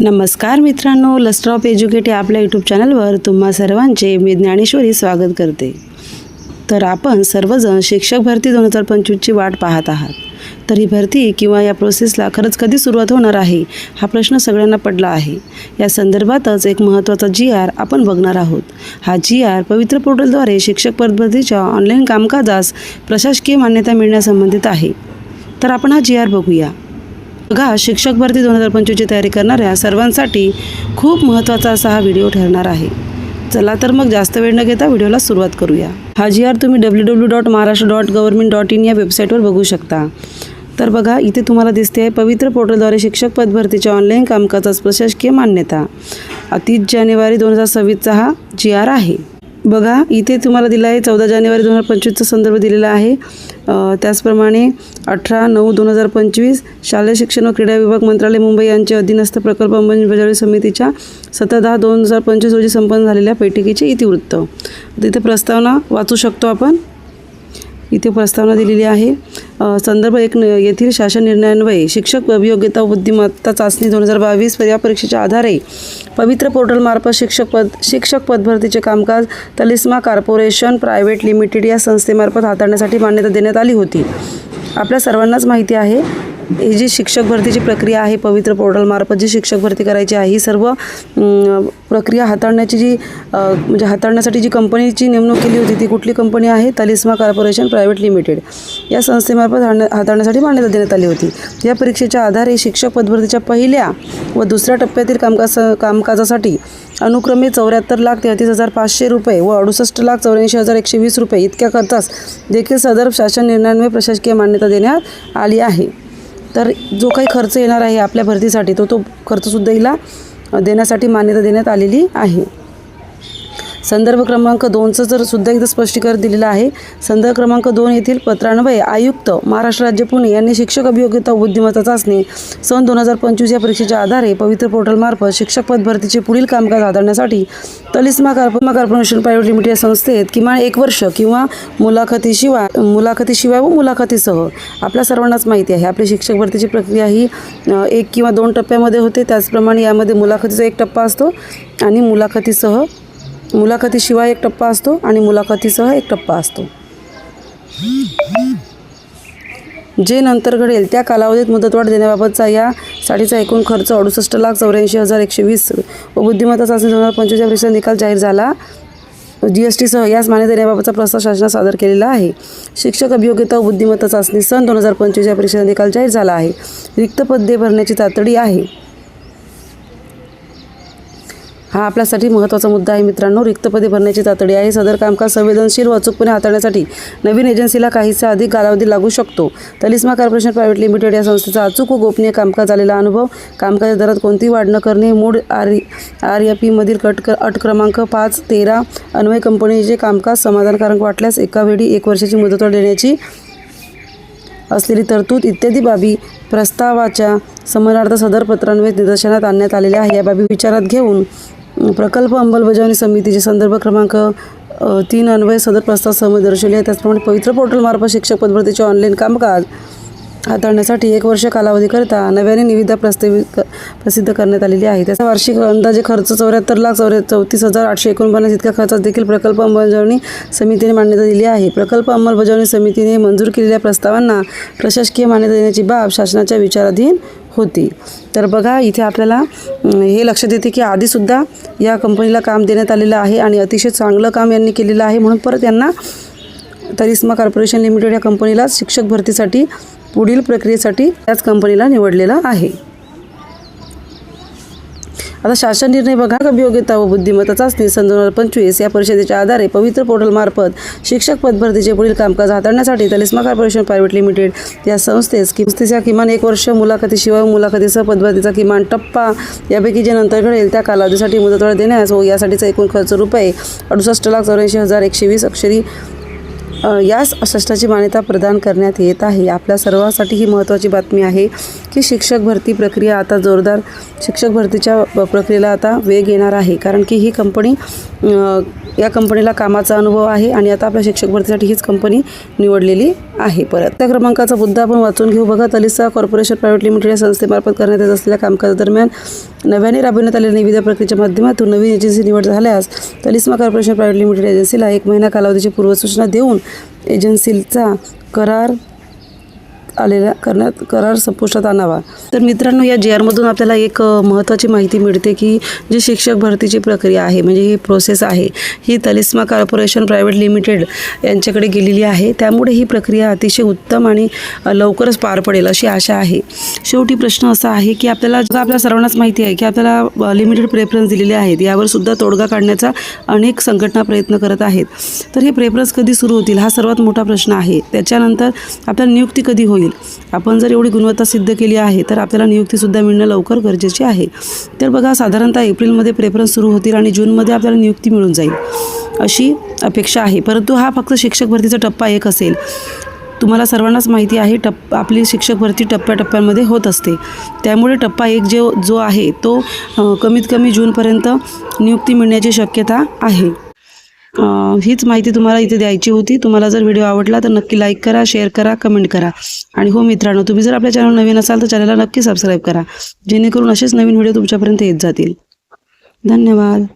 नमस्कार मित्रांनो lustre of educate आपल्या यूट्यूब चॅनलवर तुम्हा सर्वांचे मी ज्ञानेश्वरी स्वागत करते. तर आपण सर्वजण शिक्षक भरती दोन हजार पंचवीसची वाट पाहत आहात. तर ही भरती किंवा या प्रोसेसला खरंच कधी सुरुवात होणार आहे हा प्रश्न सगळ्यांना पडला आहे. या संदर्भातच एक महत्त्वाचा जी आर आपण बघणार आहोत. हा जी आर पवित्र पोर्टलद्वारे शिक्षक पदभरतीच्या ऑनलाईन कामकाजास प्रशासकीय मान्यता मिळण्यासंबंधित आहे. तर आपण हा जी आर बघूया. बघा शिक्षक भरती दोन हजार पंचवीसची तयारी करणाऱ्या सर्वांसाठी खूप महत्त्वाचा असा हा व्हिडिओ ठरणार आहे. चला तर मग जास्त वेळ न घेता व्हिडिओला सुरुवात करूया. हा जी आर तुम्ही W W dot Maharashtra dot government dot in या वेबसाईटवर बघू शकता. तर बघा इथे तुम्हाला दिसते आहे पवित्र पोर्टलद्वारे शिक्षक पदभरतीच्या ऑनलाईन कामकाजास प्रशासकीय मान्यता. तीस जानेवारी दोन हजार सव्वीसचा हा जी आर आहे. बघा इथे तुम्हाला दिला आहे चौदा जानेवारी दोन हजार पंचवीसचा संदर्भ दिलेला आहे. त्याचप्रमाणे अठरा नऊ दोन हजार पंचवीस शालेय शिक्षण व क्रीडा विभाग मंत्रालय मुंबई यांचे अधीनस्थ प्रकल्प अंमलबजावणी समितीच्या सतरा दहा दोन हजार पंचवीस रोजी संपन्न झालेल्या बैठकीचे इतिवृत्त. तिथे प्रस्तावना वाचू शकतो आपण? इथे प्रस्तावना दिलेली आहे. संदर्भ एक न- येथील शासन निर्णयान्वये शिक्षक अभियोग्यता बुद्धिमत्ता चाचणी दोन हजार बावीस या परीक्षेच्या आधारे पवित्र पोर्टलमार्फत शिक्षक पद शिक्षक पदभरतीचे कामकाज तलिस्मा कॉर्पोरेशन प्रायव्हेट लिमिटेड या संस्थेमार्फत हाताळण्यासाठी मान्यता देण्यात आली होती. आपल्या सर्वांनाच माहिती आहे ही जी शिक्षक भरतीची प्रक्रिया आहे पवित्र पोर्टलमार्फत जी शिक्षक भरती करायची आहे ही सर्व प्रक्रिया हाताळण्याची जी म्हणजे हाताळण्यासाठी जी कंपनीची नेमणूक केली होती ती कुठली कंपनी आहे? Talisma corporation private limited. या संस्थेमार्फत हाताळण्यासाठी मान्यता देण्यात आली होती. या परीक्षेच्या आधारे शिक्षक पदभरतीच्या पहिल्या व दुसऱ्या टप्प्यातील कामकाज कामकाजासाठी अनुक्रमे चौऱ्याहत्तर लाख तेहतीस हजार पाचशे रुपये व अडुसष्ट लाख चौऱ्याऐंशी हजार एकशे वीस रुपये इतक्या खर्चास देखील सदर शासन निर्णयान्वये प्रशासकीय मान्यता देण्यात आली आहे. तर जो काही खर्च येणार आहे आपल्या भरतीसाठी तो तो खर्चसुद्धा हिला देण्यासाठी मान्यता देण्यात आलेली आहे. संदर्भ क्रमांक दोनचं जर सुद्धा एकदा स्पष्टीकरण दिलेलं आहे संदर्भ क्रमांक दोन येथील पत्रान्वये आयुक्त महाराष्ट्र राज्य पुणे यांनी शिक्षक अभियोग्यता बुद्धिमत्ता चाचणी सन दोन हजार पंचवीस या परीक्षेच्या आधारे पवित्र पोर्टलमार्फत शिक्षक पद भरतीचे पुढील कामकाज हाताळण्यासाठी तलिस्मा कार्पमा कॉर्पोरेशन प्रायव्हेट लिमिटेड या संस्थेत किमान एक वर्ष किंवा मुलाखतीशिवाय मुलाखतीशिवाय व मुलाखतीसह आपल्या सर्वांनाच माहिती आहे. आपली शिक्षक भरतीची प्रक्रिया ही एक किंवा दोन टप्प्यामध्ये होते. त्याचप्रमाणे यामध्ये मुलाखतीचा एक टप्पा असतो आणि मुलाखतीसह मुलाखतीशिवाय एक टप्पा असतो आणि मुलाखतीसह एक टप्पा असतो. जे नंतर घडेल त्या कालावधीत मुदतवाढ देण्याबाबतचा या साठीचा एकूण खर्च अडुसष्ट लाख चौऱ्याऐंशी हजार एकशे वीस व बुद्धिमत्ता चाचणी दोन हजार पंचवीस या परीक्षेचा निकाल जाहीर झाला. जी एस टीसह यास मान्य देण्याबाबतचा प्रस्ताव शासनात सादर केलेला आहे. शिक्षक अभियोग्यता व बुद्धिमत्ता चाचणी सन दोन हजार पंचवीस या परीक्षेचा निकाल जाहीर झाला आहे. रिक्त पदे भरण्याची तातडी आहे. हा आपल्यासाठी महत्त्वाचा मुद्दा आहे मित्रांनो. रिक्त पदे भरण्याची तातडी आहे. सदर कामकाज संवेदनशील व अचूकपणे हाताळण्यासाठी नवीन एजन्सीला काहीसा अधिक कालावधी लागू शकतो. तलिस्मा कॉर्पोरेशन प्रायव्हेट लिमिटेड या संस्थेचा अचूक व गोपनीय कामकाज आलेला अनुभव कामकाजाच्या दरात कोणतीही वाढ न करणे मूळ आर आर या पीमधील कट अट क्रमांक पाच तेरा अन्वय कंपनीचे कामकाज समाधानकारक वाटल्यास एका वेळी एक वर्षाची मुदतवाढ देण्याची असलेली तरतूद इत्यादी बाबी प्रस्तावाच्या समरार्थ सदर पत्रान्वये निदर्शनात आणण्यात आलेल्या आहे या बाबी विचारात घेऊन प्रकल्प अंमलबजावणी समितीचे संदर्भ क्रमांक तीन अन्वय सदर प्रस्ताव समोर दर्शवले आहे त्याचप्रमाणे पवित्र पोर्टलमार्फत शिक्षक पदभरतीचे ऑनलाईन कामकाज हाताळण्यासाठी एक वर्ष कालावधीकरिता नव्याने निविदा प्रस्तावित प्रसिद्ध करण्यात आलेली आहे. त्याचा वार्षिक अंदाजे खर्च चौऱ्याहत्तर लाख चौऱ्या चौतीस हजार आठशे एकोणपन्नास इतक्या खर्चात देखील प्रकल्प अंमलबजावणी समितीने मान्यता दिली आहे. प्रकल्प अंमलबजावणी समितीने मंजूर केलेल्या प्रस्तावांना प्रशासकीय मान्यता देण्याची बाब शासनाच्या विचाराधीन होती. तर बघा इथे आपल्याला हे लक्षात येते की आधीसुद्धा या कंपनीला काम देण्यात आलेलं आहे आणि अतिशय चांगलं काम यांनी केलेलं आहे. म्हणून परत यांना तरिस्मा कॉर्पोरेशन लिमिटेड या कंपनीला शिक्षक भरतीसाठी पुढील प्रक्रियेसाठी त्याच कंपनीला निवडलेलं आहे. आता शासन निर्णय बघा योग्यता व बुद्धिमत्ता चाचणी सन दोन हजार पंचवीस. या परिषदेच्या आधारे पवित्र पोर्टलमार्फत शिक्षक पदभरतीचे पुढील कामकाज हाताळण्यासाठी तलिस्मा कॉर्पोरेशन प्रायव्हेट लिमिटेड या संस्थेस कि- संस्थेच्या किमान एक वर्ष मुलाखतीशिवाय व मुलाखतीसह पदभरतीचा किमान टप्पा यापैकी जे नंतर घडेल त्या कालावधीसाठी मुदतवाढ देण्यास व यासाठीचा एकूण खर्च रुपये अडुसष्ट लाख चौऱ्याऐंशी हजार एकशे वीस अक्षरी याच यास शासनाची मान्यता प्रदान करण्यात येत आहे. आपल्या सर्वांसाठी ही महत्त्वाची बातमी आहे की शिक्षक भरती प्रक्रिया आता जोरदार शिक्षक भरतीच्या प्रक्रियेला आता वेग येणार आहे. कारण की ही कंपनी या कंपनीला कामाचा अनुभव आहे आणि आता आपल्या शिक्षक भरतीसाठी हीच कंपनी निवडलेली आहे. परत त्या क्रमांकाचा मुद्दा आपण वाचून घेऊ. बघा तलिसा कॉर्पोरेशन प्रायव्हेट लिमिटेड या संस्थेमार्फत करण्यात येत असलेल्या कामकाजादरम्यान नव्याने राबविण्यात आलेल्या निविदा प्रक्रियेच्या माध्यमातून नवीन एजन्सी निवड झाल्यास तलिस्मा कॉर्पोरेशन प्रायव्हेट लिमिटेड एजन्सीला एक महिना कालावधीची पूर्वसूचना देऊन एजन्सीचा करार आलेला करण्यात करार संपुष्टात आणावा. तर मित्रांनो या जी आरमधून आपल्याला एक महत्त्वाची माहिती मिळते की जी शिक्षक भरतीची प्रक्रिया आहे म्हणजे ही प्रोसेस आहे ही तलिस्मा कॉर्पोरेशन प्रायव्हेट लिमिटेड यांच्याकडे गेलेली आहे. त्यामुळे ही प्रक्रिया अतिशय उत्तम आणि लवकरच पार पडेल अशी आशा आहे. शेवटी प्रश्न असा आहे की आपल्याला जर आपल्या सर्वांनाच माहिती आहे की आपल्याला लिमिटेड प्रेफरन्स दिलेले आहेत. यावर सुद्धा तोडगा काढण्याचा अनेक संघटना प्रयत्न करत आहेत. तर हे प्रेफरन्स कधी सुरू होतील हा सर्वात मोठा प्रश्न आहे. त्याच्यानंतर आपल्याला नियुक्ती कधी होईल? आपण जर एवढी गुणवत्ता सिद्ध केली आहे तर आपल्याला नियुक्तीसुद्धा मिळणं लवकर गरजेचे आहे. तर बघा साधारणतः एप्रिलमध्ये प्रेफरन्स सुरू होतील आणि जूनमध्ये आपल्याला नियुक्ती मिळून जाईल अशी अपेक्षा आहे. परंतु हा फक्त शिक्षक भरतीचा टप्पा एक असेल. तुम्हाला सर्वांनाच माहिती आहे टप आपली शिक्षक भरती टप्प्याटप्प्यांमध्ये होत असते. त्यामुळे टप्पा एक जो जो आहे तो कमीत कमी जूनपर्यंत नियुक्ती मिळण्याची शक्यता आहे. हीच माहिती तुम्हाला इथे द्यायची होती. तुम्हाला जर व्हिडिओ आवडला तर नक्की लाईक करा शेअर करा कमेंट करा. आणि हो मित्रांनो तुम्ही जर आपल्या चॅनल नवीन असाल तर चॅनलला नक्की सबस्क्राईब करा. जेणेकरून असेच नवीन व्हिडिओ तुमच्यापर्यंत येत जातील. धन्यवाद.